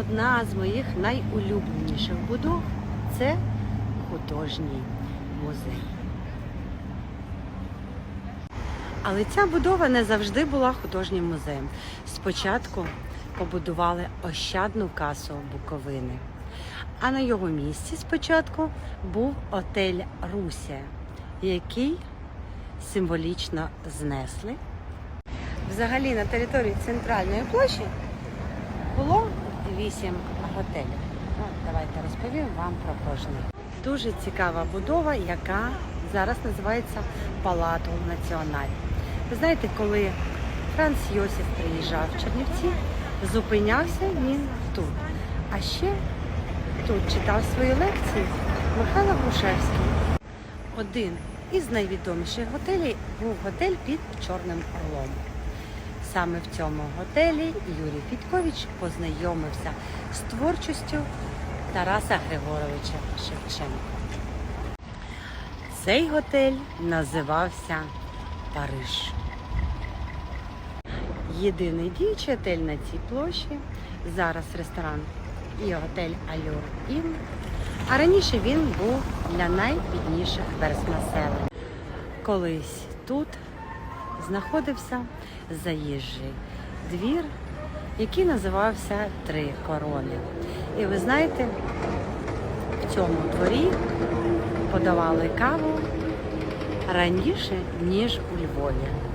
одна з моїх найулюбленіших будов це художній музей. Але ця будова не завжди була художнім музеєм. Спочатку побудували ощадну касу Буковини. А на його місці спочатку був отель Русія, який символічно знесли. Взагалі на території центральної площі було вісім готелів. Ну, давайте розповім вам про кожний. Дуже цікава будова, яка зараз називається Палату Національ. Ви знаєте, коли Франц Йосиф приїжджав в Чернівці, зупинявся він тут. А ще тут читав свої лекції Михайло Грушевський. Один із найвідоміших готелів був готель під Чорним Орлом. Саме в цьому готелі Юрій Фідькович познайомився з творчістю Тараса Григоровича Шевченка. Цей готель називався Париж. Єдиний діючий готель на цій площі зараз ресторан і готель Алюр Ін. А раніше він був для найбідніших верст населення. Колись тут знаходився заїжджий двір, який називався Три Корони. І ви знаєте, в цьому дворі подавали каву раніше, ніж у Львові.